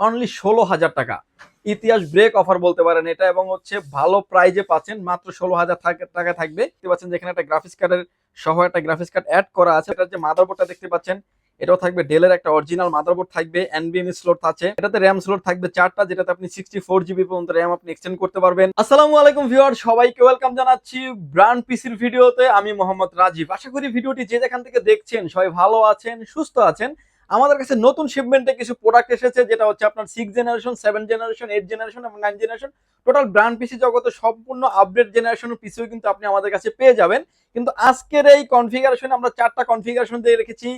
Only ষোলো হাজার টাকা। ইতিহাস ব্রেক অফার বলতে পারেন এটা এবং হচ্ছে ভালো প্রাইজে পাচ্ছেন, মাত্র ষোলো হাজার টাকা থাকবে। দেখতে পাচ্ছেন যেখানে একটা গ্রাফিক্স কার্ডের সহ একটা গ্রাফিক্স কার্ড অ্যাড করা আছে। এটার যে মাদারবোর্ডটা দেখতে পাচ্ছেন। এটাও থাকবে ডেলের একটা অরিজিনাল মাদারবোর্ড থাকবে এনবিএম স্লোট আছে। এটাতে র্যাম স্লোট থাকবে চারটা, যেটাতে আপনি সিক্সটি ফোর জিবি পর্যন্ত র্যাম আপনি এক্সটেন্ড করতে পারবেন। আসসালামু আলাইকুম ভিউয়ার সবাইকে ওয়েলকাম জানাচ্ছি ব্র্যান্ড পিসির ভিডিওতে আমি মোহাম্মদ রাজীব। আশা করি ভিডিওটি যে যেখান থেকে দেখছেন, সবাই ভালো আছেন, সুস্থ আছেন। আমাদের কাছে নতুন শিপমেন্টে কিছু প্রোডাক্ট এসেছে, যেটা হচ্ছে আপনার six generation seven generation eight generation এবং nine generation total brand PC জগতে সম্পূর্ণ আপডেট জেনারেশন পিসিও কিন্তু আপনি আমাদের কাছে পেয়ে যাবেন। কিন্তু আজকের এই কনফিগারেশন আমরা চারটা কনফিগারেশন দিয়ে রেখেছি।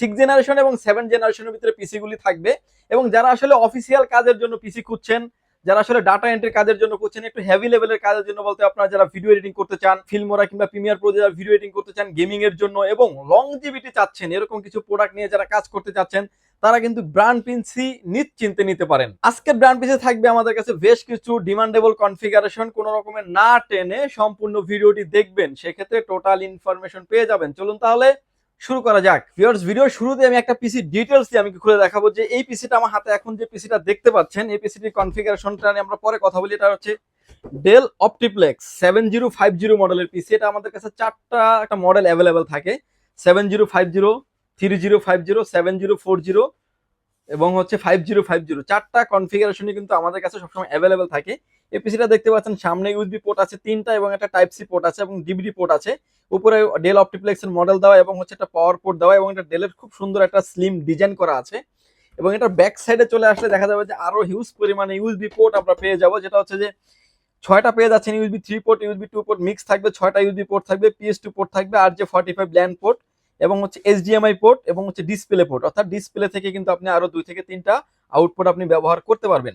সিক্স জেনারেশন এবং সেভেন জেনারেশনের ভিতরে পিসিগুলি থাকবে। এবং যারা আসলে অফিসিয়াল কাজের জন্য পিসি খুঁজছেন যারা আসলে ডাটা এন্ট্রি কাজের জন্য করছেন, একটু হেভি লেভেলের কাজের জন্য বলতে আপনারা যারা ভিডিও এডিটিং করতে চান ফিল্মোরা কিংবা প্রিমিয়ার প্রো যারা ভিডিও এডিটিং করতে চান গেমিং এর জন্য এবং লং লংজিভিটি চাচ্ছেন, এরকম কিছু প্রোডাক্ট নিয়ে যারা কাজ করতে চাচ্ছেন, তারা কিন্তু ব্র্যান্ড পিসি নিশ্চিন্তে নিতে পারেন। আজকে ব্র্যান্ড পিসে থাকবে আমাদের কাছে বেশ কিছু ডিমান্ডেবল কনফিগারেশন কোনো রকমের না টেনে সম্পূর্ণ ভিডিওটি দেখবেন, সেক্ষেত্রে টোটাল ইনফরমেশন পেয়ে যাবেন। চলুন তাহলে শুরু করা যাক। ভিউয়ার্স ভিডিওর শুরুতে আমি একটা পিসি ডিটেলস দিয়ে আমি খুলে দেখাবো যে এই পিসিটা আমার হাতে এখন যে পিসিটা দেখতে পাচ্ছেন, এই পিসিটির কনফিগারেশনটা নিয়ে আমরা পরে কথা বলি। এটা হচ্ছে Dell OptiPlex seven zero five zero মডেলের পিসি এটা আমাদের কাছে চারটা একটা মডেল অ্যাভেলেবেল থাকে। Seven zero five zero three zero five zero seven zero four zero এবং হচ্ছে ফাইভ জিরো ফাইভ জিরো চারটা কনফিগারেশনই কিন্তু আমাদের কাছে সবসময় অ্যাভেলেবেল থাকে। এই পিসিটা দেখতে পাচ্ছেন, সামনে ইউএসবি পোর্ট আছে তিনটা এবং একটা টাইপ সি পোর্ট আছে এবং ডিভিডি পোর্ট আছে। উপরে ডেল অপটিপ্লেক্সের মডেল দেওয়া এবং হচ্ছে একটা পাওয়ার পোর্ট দেওয়া এবং এটা ডেলের খুব সুন্দর একটা স্লিম ডিজাইন করা আছে। এবং এটার ব্যাক সাইডে চলে আসলে দেখা যাবে যে আরও হিউজ পরিমাণে ইউএসবি পোর্ট আমরা পেয়ে যাব, যেটা হচ্ছে যে ছয়টা পেয়ে যাচ্ছেন USB three port USB two port mix থাকবে, ছয়টা ইউএসবি পোর্ট থাকবে পিএস টু পোর্ট থাকবে, আর যে ফর্টি ফাইভ ল্যান্ড পোর্ট এবং হচ্ছে এইচডিএমআই পোর্ট এবং হচ্ছে ডিসপ্লে পোর্ট অর্থাৎ ডিসপ্লে থেকে কিন্তু আপনি আরও দুই থেকে তিনটা আউটপুট আপনি ব্যবহার করতে পারবেন।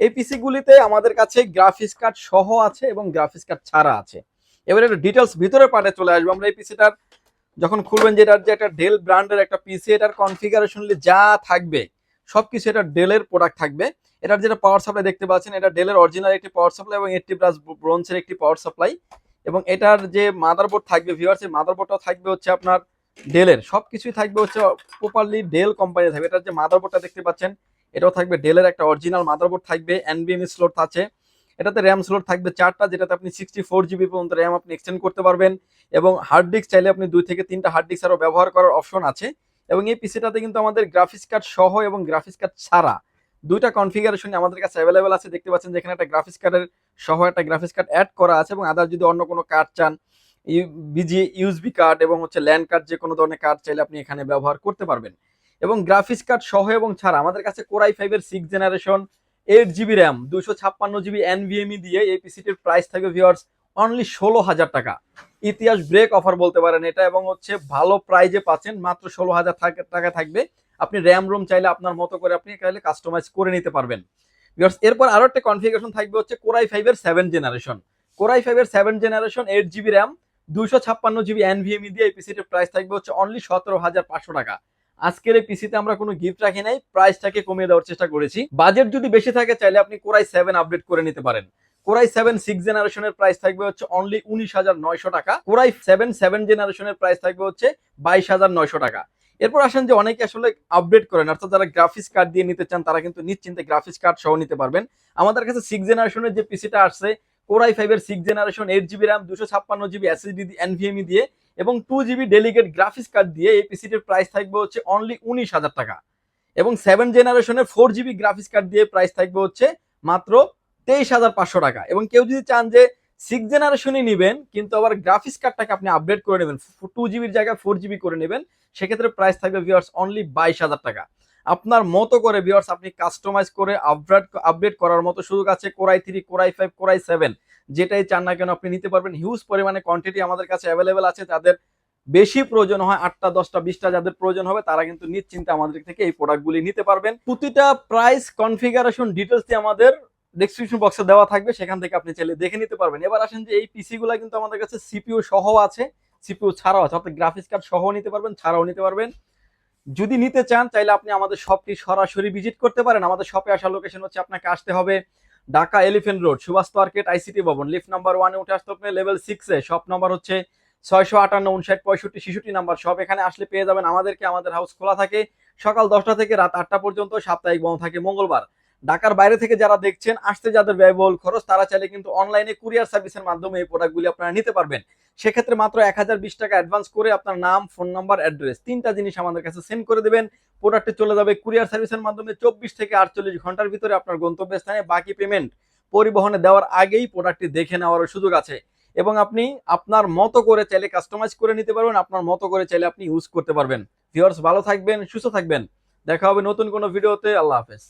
এই পিসি গুলিতে আমাদের কাছে গ্রাফিক্স কার্ড সহ আছে এবং গ্রাফিক্স কার্ড ছাড়া আছে। এবারে একটা ডিটেলস ভিতরে পার্টে চলে আসব। আমরা এই পিসিটার যখন খুলবেন যে এটার যে একটা ডেল ব্র্যান্ডের একটা পিসি এটার কনফিগারেশন যা থাকবে, সবকিছু এটা ডেলের প্রোডাক্ট থাকবে। এটার যেটা পাওয়ার সাপ্লাই দেখতে পাচ্ছেন, এটা ডেলের অরিজিনাল একটি পাওয়ার সাপ্লাই এবং এইটটি প্লাস ব্রোঞ্জের একটি পাওয়ার সাপ্লাই এবং এটার যে মাদারবোর্ড থাকবে ভিউয়ার্স এই মাদারবোর্ডটাও থাকবে হচ্ছে আপনার ডেলের সবকিছুই থাকবে হচ্ছে প্রপারলি ডেল কোম্পানি থাকবে। এটার যে মাদারবোর্ডটা দেখতে পাচ্ছেন এটাও থাকবে ডেলের একটা অরিজিনাল মাদারবোর্ড থাকবে এনবিএম স্লোট আছে। এটাতে র্যাম স্লোট থাকবে চারটা, যেটাতে আপনি সিক্সটি ফোর জিবি পর্যন্ত র্যাম আপনি এক্সটেন্ড করতে পারবেন এবং হার্ড ডিস্ক চাইলে আপনি দুই থেকে তিনটা হার্ড ডিস্ক আরও ব্যবহার করার অপশন আছে এবং এই পিসিটাতে কিন্তু আমাদের গ্রাফিক্স কার্ড সহ এবং গ্রাফিক্স কার্ড ছাড়া দুইটা কনফিগারেশন আমাদের কাছে অ্যাভেলেবেল আছে। দেখতে পাচ্ছেন যেখানে একটা গ্রাফিক্স কার্ডের সহ একটা গ্রাফিক্স কার্ড অ্যাড করা আছে এবং আদার যদি অন্য কোনো কার্ড চান বিজি ইউএসবি কার্ড এবং হচ্ছে ল্যান্ড কার্ড যে কোনো ধরনের কার্ড চাইলে আপনি এখানে ব্যবহার করতে পারবেন। এবং গ্রাফিক্স কার্ড সহ এবং ছাড়া আমাদের কাছে কোরাই ফাইভের six generation eight GB RAM দুশো ছাপ্পান্ন জিবি এনভিএমই দিয়ে এই পিসিটির প্রাইস থাকবে ভিওয়ার্স অনলি ষোলো হাজার টাকা। ইতিহাস ব্রেক অফার বলতে পারেন এটা এবং হচ্ছে ভালো প্রাইজে পাচ্ছেন, মাত্র ষোলো হাজার টাকা থাকবে। আপনি র্যাম রোম চাইলে আপনার মতো করে আপনি চাইলে কাস্টমাইজ করে নিতে পারবেন। ভিওয়ার্স এরপর আরও একটা কনফিগারেশন থাকবে হচ্ছে কোরাই ফাইভের সেভেন জেনারেশন কোরাই ফাইভের seven generation eight GB RAM দুশো ছাপ্পান্ন জিবি এনভিএমই দিয়ে এই পিসিটির প্রাইস থাকবে হচ্ছে অনলি সতেরো হাজার পাঁচশো টাকা। আজকের এই পিসিতে আমরা কোনো গিফট রাখি নাই প্রাইসটাকে কমিয়ে দেওয়ার চেষ্টা করেছি। বাজেট যদি বেশি থাকে, চাইলে আপনি কোরাই সেভেন আপডেট করে নিতে পারেন। কোরাই সেভেন সিক্স জেনারেশনের প্রাইস থাকবে হচ্ছে অনলি উনিশ হাজার নয়শো টাকা। কোরাই সেভেন সেভেন জেনারেশনের প্রাইস থাকবে হচ্ছে বাইশ হাজার নয়শো টাকা। এরপর আসেন যে অনেকে আসলে আপডেট করেন, অর্থাৎ যারা গ্রাফিক্স কার্ড দিয়ে নিতে চান, তারা কিন্তু নিশ্চিন্তে গ্রাফিক্স কার্ড সহ নিতে পারবেন। আমাদের কাছে সিক্স জেনারেশনের যে পিসিটা আসছে কোরাই ফাইভের six generation eight GB RAM দুশো ছাপ্পান্ন জিবি এসএসডি এনভিএমই দিয়ে এবং two GB dedicated graphics card দিয়ে এই পিসিটির প্রাইস থাকবে হচ্ছে অনলি উনিশ হাজার টাকা। এবং সেভেন জেনারেশনের ফোর জিবি গ্রাফিক্স কার্ড দিয়ে প্রাইস থাকবে হচ্ছে মাত্র তেইশ হাজার পাঁচশো টাকা। এবং কেউ যদি চান যে সিক্স জেনারেশনই নেবেন, কিন্তু আবার গ্রাফিক্স কার্ডটাকে আপনি আপডেট করে নেবেন টু জিবির জায়গায় ফোর জিবি করে নেবেন, সেক্ষেত্রে প্রাইস থাকবে ভিওয়ার্স অনলি বাইশ হাজার টাকা। আপনার মতো করে ভিওয়ার্স আপনি কাস্টমাইজ করে আপডেট আপডেট করার মতো সুযোগ আছে core i three core i five core i seven যেটাই চান না কেন আপনি নিতে পারবেন। হিউজ পরিমাণে কোয়ান্টিটি আমাদের কাছে অ্যাভেলেবেল আছে। যাদের বেশি প্রয়োজন হয়, আটটা, দশটা, বিশটা যাদের প্রয়োজন হবে, তারা কিন্তু নিশ্চিন্তে আমাদের থেকে এই প্রোডাক্টগুলি নিতে পারবেন। প্রতিটা প্রাইস কনফিগারেশন ডিটেলস দিয়ে আমাদের ডিসক্রিপশন বক্সে দেওয়া থাকবে। সেখান থেকে আপনি চাইলে দেখে নিতে পারবেন। এবার আসেন যে এই পিসিগুলো কিন্তু আমাদের কাছে সিপিইউ সহ আছে। সিপিইউ ছাড়াও আছে। অর্থাৎ গ্রাফিক্স কার্ড সহ নিতে পারবেন, ছাড়াও নিতে পারবেন। যদি নিতে চান, চাইলে আপনি আমাদের শপটি সরাসরি ভিজিট করতে পারেন। আমাদের শপে আসার লোকেশন হচ্ছে আপনাকে আসতে হবে। Dhaka Elephant Road, Subhash Market ICT Bhaban. Lift number ওয়ানে উঠে আসতে আপনি লেভেল সিক্সে শপ নাম্বার হচ্ছে ছয়শো আটান্ন, উনষাট, পঁয়ষট্টি শিশুটি নাম্বার সব এখানে আসলে পেয়ে যাবেন আমাদেরকে, আমাদের হাউস খোলা থাকে। সকাল দশটা থেকে রাত আটটা পর্যন্ত, সাপ্তাহিক বন্ধ থাকে মঙ্গলবার। ঢাকার বাইরে থেকে যারা দেখছেন, আসতে যাদের ব্যয়বহুল খরচ, তারা চাইলে কিন্তু অনলাইনে কুরিয়ার সার্ভিসের মাধ্যমে এই প্রোডাক্টগুলি আপনারা নিতে পারবেন। সেক্ষেত্রে মাত্র এক হাজার বিশ টাকা অ্যাডভান্স করে আপনার নাম ফোন নাম্বার অ্যাড্রেস তিনটা জিনিস আমাদের কাছে সেন্ড করে দেবেন। প্রোডাক্টটি চলে যাবে কুরিয়ার সার্ভিসের মাধ্যমে চব্বিশ থেকে আটচল্লিশ ঘণ্টার ভিতরে আপনার গন্তব্যস্থানে। বাকি পেমেন্ট পরিবহনে দেওয়ার আগেই প্রোডাক্টটি দেখে নেওয়ার সুযোগ আছে। এবং আপনি আপনার মতো করে চাইলে কাস্টমাইজ করে নিতে পারবেন, আপনার মতো করে চাইলে আপনি ইউজ করতে পারবেন। ভিউয়ার্স ভালো থাকবেন, সুস্থ থাকবেন। দেখা হবে নতুন কোনো ভিডিওতে আল্লাহ হাফেজ।